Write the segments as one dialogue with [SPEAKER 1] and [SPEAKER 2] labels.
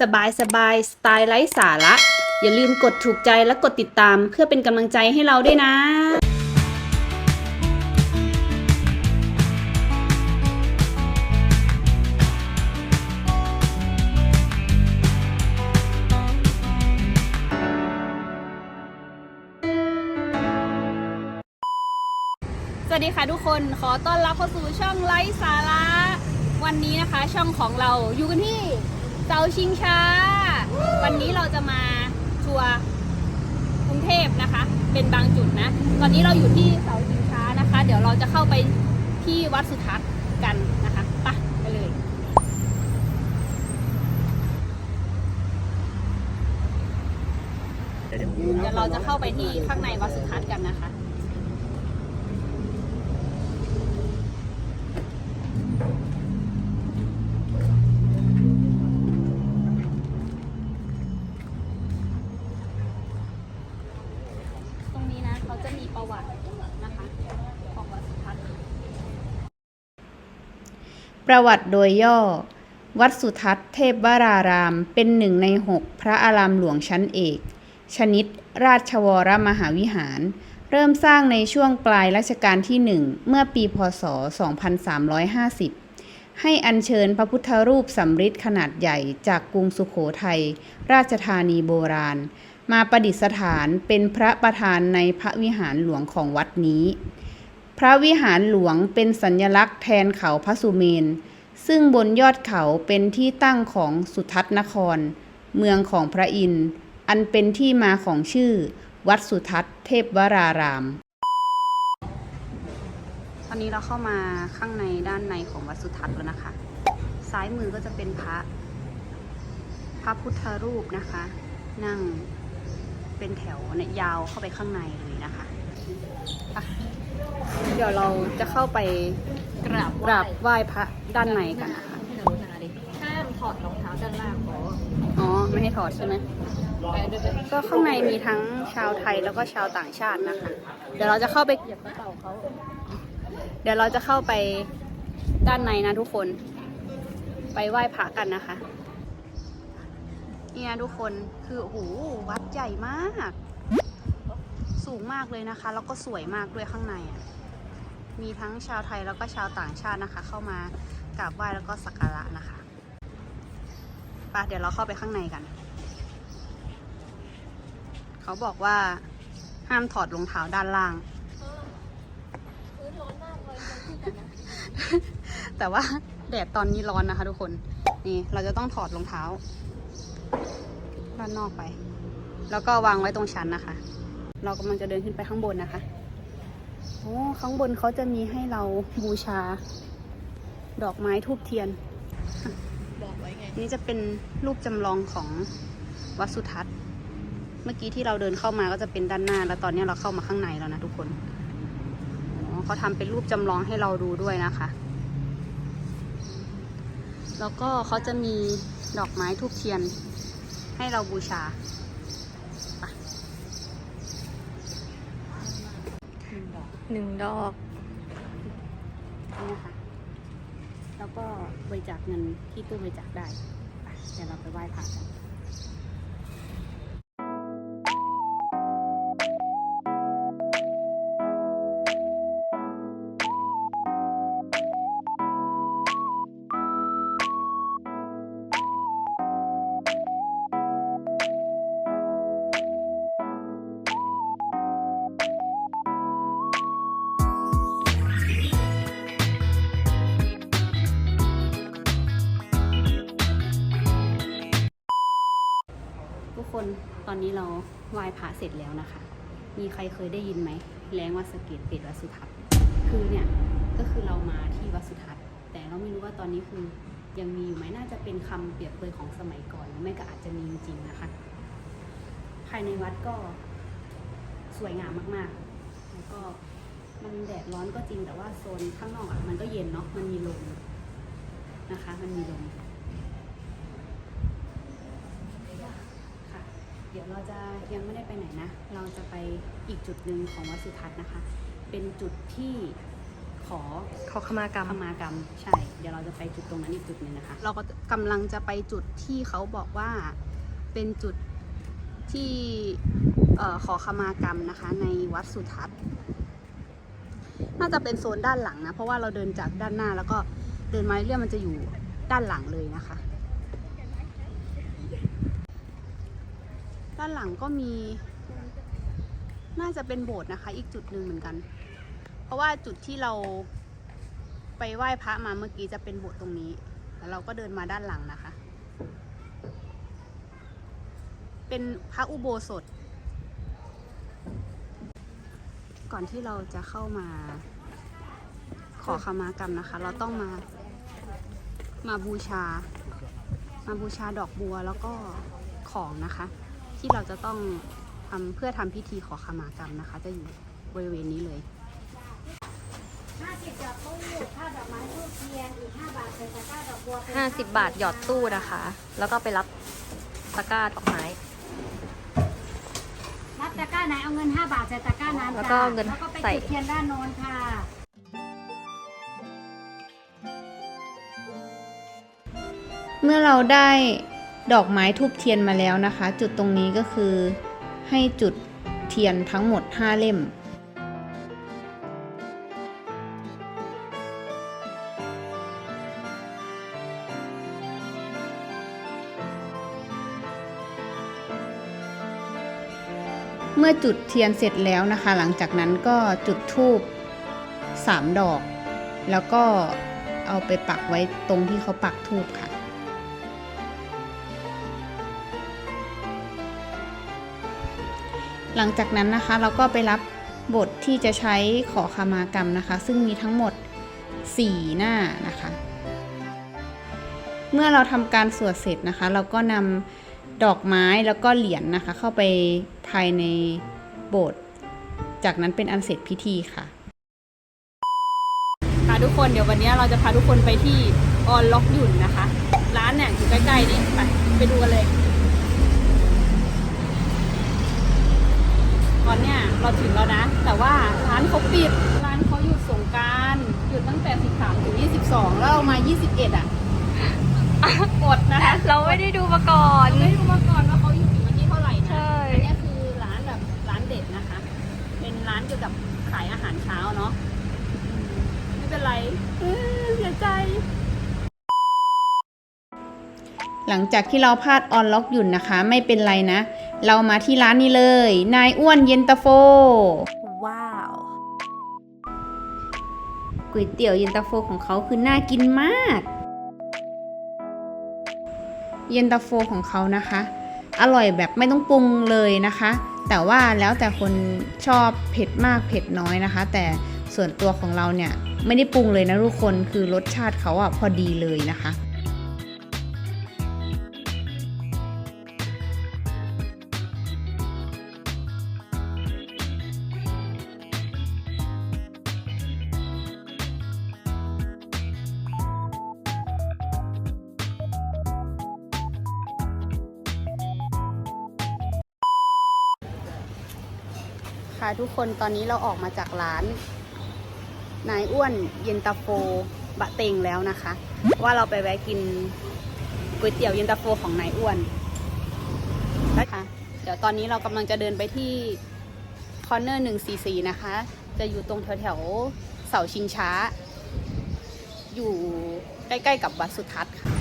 [SPEAKER 1] สบายสบายสไตล์ไร้สาระ อย่าลืมกดถูกใจและกดติดตามเพื่อเป็นกำลังใจให้เราด้วยนะสวัสดีค่ะทุกคนขอต้อนรับเข้าสู่ช่องไลฟ์สาระ วันนี้นะคะช่องของเราอยู่กันที่ เสาชิงช้า วันนี้เราจะมาทัวร์กรุงเทพนะคะ เป็นบางจุดนะ ตอนนี้เราอยู่ที่เสาชิงช้านะคะ เดี๋ยวเราจะเข้าไปที่วัดสุทัศน์กันนะคะไปไปเลย เดี๋ยวเราจะเข้าไปที่ข้างในวัดสุทัศน์กันนะคะ ตรงนี้นะเขาจะมี ประวัตินะคะของวัดสุทัศน์
[SPEAKER 2] ประวัติโดยย่อ วัดสุทัศน์เทพวราราม เป็นหนึ่งในหกพระอารามหลวงชั้นเอก ชนิด ราชวรมหาวิหาร เริ่มสร้างในช่วงปลายรัชกาลที่หนึ่งเมื่อปีพศ 2350ให้อัญเชิญพระพุทธรูปสำริดขนาดใหญ่จากกรุงสุขโขทัย ราชธานีโบราณ มาประดิษฐานเป็นพระประธานในพระวิหารหลวงของวัดนี้ พระวิหารหลวงเป็นสัญลักษณ์แทนเขาพระสุเมน ซึ่งบนยอดเขาเป็นที่ตั้งของสุทัศนคร เมืองของพระอินทร์ อันเป็นที่มาของชื่อ วัดสุทัศน์เทพวราราม
[SPEAKER 1] ตอนนี้เราเข้ามาข้างในด้านในของวัดสุทัศน์แล้วนะคะ ซ้ายมือก็จะเป็นพระ พระพุทธรูปนะคะ นั่ง เป็นแถวเนี่ยยาวเข้าไปข้างในเลยนะคะอะเดี๋ยวเราจะเข้าไป
[SPEAKER 3] กราบ
[SPEAKER 1] กราบไหว้พระด้านในกันนะคะ
[SPEAKER 3] ให้หนูนาดิห้ามถอดรองเท้าด้านล่างขอ
[SPEAKER 1] อ๋อ ไม่ให้ถอดใช่ไหม
[SPEAKER 3] ไปด้วยกัน
[SPEAKER 1] ก็ข้างในมีทั้งชาวไทยแล้วก็ชาวต่างชาตินะคะ เดี๋ยวเราจะเข้าไป
[SPEAKER 3] เหยียบกระเป๋าเขา
[SPEAKER 1] เดี๋ยวเราจะเข้าไปด้านในนะทุกคน ไปไหว้พระกันนะคะ เนี่ยทุกคนคือโอ้โหวัดใหญ่มาก สูงมากเลยนะคะ แล้วก็สวยมากด้วยข้างในอะมีทั้งชาวไทยแล้วก็ชาวต่างชาตินะคะ เข้ามากราบไหว้แล้วก็สักการะนะคะไปเดี๋ยวเราเข้าไปข้างในกัน เขาบอกว่าห้ามถอดรองเท้าด้านล่าง แต่ว่าแดดตอนนี้ร้อนนะคะ ทุกคน นี่เราจะต้องถอดรองเท้า ด้านนอกไป แล้วก็วางไว้ตรงชั้นนะคะ เรากำลังจะเดินขึ้นไปข้างบนนะคะโอ้ข้างบนเขาจะมีให้เราบูชา ดอกไม้ทูบเทียน
[SPEAKER 3] บอกไว้ไง
[SPEAKER 1] นี่จะเป็นรูปจำลองของวัดสุทัศน์ เมื่อกี้ที่เราเดินเข้ามาก็จะเป็นด้านหน้า แล้วตอนนี้เราเข้ามาข้างในแล้วนะทุกคนเขาทำเป็นรูปจำลองให้เราดูด้วยนะคะ แล้วก็เขาจะมีดอกไม้ทูบเทียน ให้เราบูชาไป
[SPEAKER 3] หนึ่งดอก
[SPEAKER 1] นี่นะคะ แล้วก็บริจาคเงินที่ตู้บริจาคได้ไปเดี๋ยวเราไปไหว้พระกัน นตอนนี้เราไหว้พระเสร็จแล้วนะคะ มีใครเคยได้ยินไหม แรงว่าสะเก็ดเป็ดวัดสุทัศน์คือเนี่ยก็คือเรามาที่วัดสุทัศน์ แต่เราไม่รู้ว่าตอนนี้คือยังมีอยู่ไหมน่าจะเป็นคำเปรียบเปรยของสมัยก่อนหรือไม่ก็อาจจะมีจริงนะคะ ภายในวัดก็สวยงามมากๆ แล้วก็มันแดดร้อนก็จริงแต่ว่าโซนข้างนอกอะมันก็เย็นเนาะมันมีลมนะคะ มันมีลม ค่ะ เดี๋ยวเราจะยังไม่ได้ไปไหนนะ เราจะไปอีกจุดหนึ่งของวัดสุทัศน์นะคะ เป็นจุดที่ขอ
[SPEAKER 3] ขอขมากรรม
[SPEAKER 1] ขมากรรม ใช่ เดี๋ยวเราจะไปจุดตรงนั้นอีกจุดหนึ่งนะคะ เราก็กำลังจะไปจุดที่เขาบอกว่าเป็นจุดที่เอ่อขอขมากรรมนะคะ ในวัดสุทัศน์ น่าจะเป็นโซนด้านหลังนะ เพราะว่าเราเดินจากด้านหน้าแล้วก็เดินมาเรื่อยๆมันจะอยู่ด้านหลังเลยนะคะ ด้านหลังก็มี น่าจะเป็นโบสถ์นะคะ อีกจุดหนึ่งเหมือนกัน เพราะว่าจุดที่เราไปไหว้พระมาเมื่อกี้จะเป็นโบสถ์ตรงนี้ แล้วเราก็เดินมาด้านหลังนะคะ เป็นพระอุโบสถ ก่อนที่เราจะเข้ามาขอขมากรรมนะคะ เราต้องมา มาบูชา มาบูชาดอกบัวแล้วก็ของนะคะ ที่เราจะต้องทำเพื่อทำพิธีขอขมากรรมนะคะ จะอยู่บริเวณนี้เลย
[SPEAKER 3] ห้าสิบบาทหยอดตู้นะคะ แล้วก็ไปรับตะกร้าดอกไม้
[SPEAKER 4] รับตะกร้าไหนเอาเงิน5บาทใส่ตะกร้านั้น
[SPEAKER 3] แล้วก็
[SPEAKER 4] จ้ะ
[SPEAKER 3] เงิน
[SPEAKER 4] แล้วก็ไป
[SPEAKER 3] ใส่
[SPEAKER 4] จุดเทียนด้านโน้นค่ะ
[SPEAKER 2] เมื่อเราได้ ดอกไม้ทูบเทียนมาแล้วนะคะ จุดตรงนี้ก็คือให้จุดเทียนทั้งหมด 5 เล่ม เมื่อจุดเทียนเสร็จแล้วนะคะ หลังจากนั้นก็จุดธูป3ดอก แล้วก็เอาไปปักไว้ตรงที่เขาปักธูปค่ะ หลังจากนั้นนะคะเราก็ไปรับบทที่จะใช้ขอขมากรรมนะคะ ซึ่งมีทั้งหมด 4 หน้านะคะ เมื่อเราทำการสวดเสร็จนะคะ เราก็นำดอกไม้แล้วก็เหรียญนนะคะ เข้าไปภายในโบสถ์จากนั้นเป็นอันเสร็จพิธีค่ะ
[SPEAKER 1] ค่ะทุกคนเดี๋ยววันนี้เราจะพาทุกคนไปที่ออนล็อกยุ่นนะคะ ร้านเนี่ยอยู่ใกล้ๆนี่ไปไปดูกันเลยตอน เนี้ยเราถึงแล้วนะ แต่ว่าร้านเขาปิด ร้านเขาหยุดสงกรารหยุดตั้งแต่ 13 ถึง 22 แล้วเรามา 21 อะกดนะคะ
[SPEAKER 3] เราไม่ได้ดูมาก่อน
[SPEAKER 1] เราไม่รู้มาก่อนว่าเขาหยุดถึงวันที่เท่าไหร่นะ
[SPEAKER 3] ใช่
[SPEAKER 1] อันเนี้ยคือร้านแบบร้านเด็ดนะคะ เป็นร้านเกี่ยวกับขายอาหารเช้าเนาะอืมไม่เป็นไรเออเสียใจ
[SPEAKER 2] หลังจากที่เราพลาดออนล็อกหยุ่นนะคะ ไม่เป็นไรนะ เรามาที่ร้านนี้เลย นายอ้วนเย็นตาโฟ
[SPEAKER 3] ว้าว
[SPEAKER 2] ก๋วยเตี๋ยวเย็นตาโฟของเขาคือน่ากินมาก เย็นตาโฟของเขานะคะ อร่อยแบบไม่ต้องปรุงเลยนะคะ แต่ว่าแล้วแต่คนชอบเผ็ดมากเผ็ดน้อยนะคะ แต่ส่วนตัวของเราเนี่ยไม่ได้ปรุงเลยนะทุกคนคือรสชาติเขาอะพอดีเลยนะคะ
[SPEAKER 1] ค่ะทุกคนตอนนี้เราออกมาจากร้าน นายอ้วนเย็นตาโฟบะเต็งแล้วนะคะ ว่าเราไปแวะกินก๋วยเตี๋ยวเย็นตาโฟของนายอ้วนนะคะเดี๋ยวตอนนี้เรากำลังจะเดินไปที่คอนเนอร์หนึ่งสี่สี่นะคะ จะอยู่ตรงแถวแถวเสาชิงช้า อยู่ใกล้ ๆ กับวัดสุทัศน์ค่ะ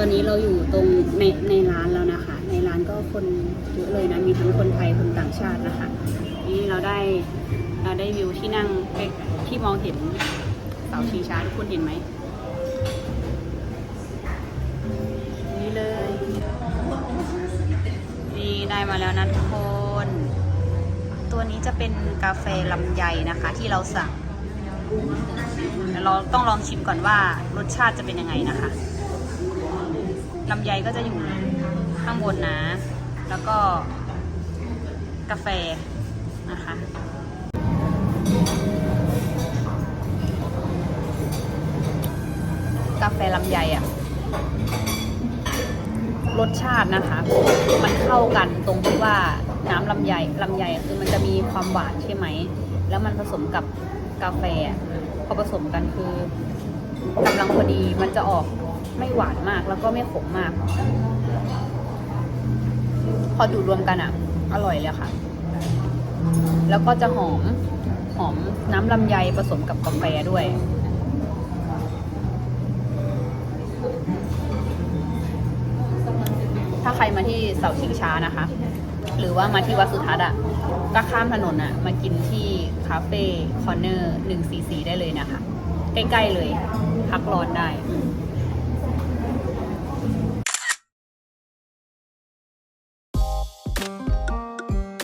[SPEAKER 1] ตอนนี้เราอยู่ตรงในในร้านแล้วนะคะ ในร้านก็คนเยอะเลยนะมีทั้งคนไทยคนต่างชาตินะคะ นี่เราได้เราได้วิวที่นั่งที่มองเห็นเสาชิงช้าทุกคนเห็นไหมนี่เลย นี่ได้มาแล้วนะทุกคน ตัวนี้จะเป็นกาแฟลำไยนะคะ ที่เราสั่งเดี๋ยวเราต้องลองชิมก่อนว่ารสชาติจะเป็นยังไงนะคะ ลำไยก็จะอยู่ข้างบนนะ แล้วก็กาแฟนะคะกาแฟลำไยอะรสชาตินะคะ มันเข้ากันตรงที่ว่าน้ำลำไยลำไยคือมันจะมีความหวานใช่ไหม แล้วมันผสมกับกาแฟพอผสมกันคือกำลังพอดีมันจะออก ไม่หวานมากแล้วก็ไม่ขมมาก พอดูรวมกันอะอร่อยเลยค่ะ แล้วก็จะหอมหอมน้ำลำไยผสมกับกาแฟด้วยถ้าใครมาที่เสาชิงช้านะคะ หรือว่ามาที่วัดสุทัศน์อะก็ข้ามถนนอะ มากินที่คาเฟ่คอร์เนอร์หนึ่งสี่สี่ได้เลยนะคะ ใกล้ ๆ เลย พักร้อนได้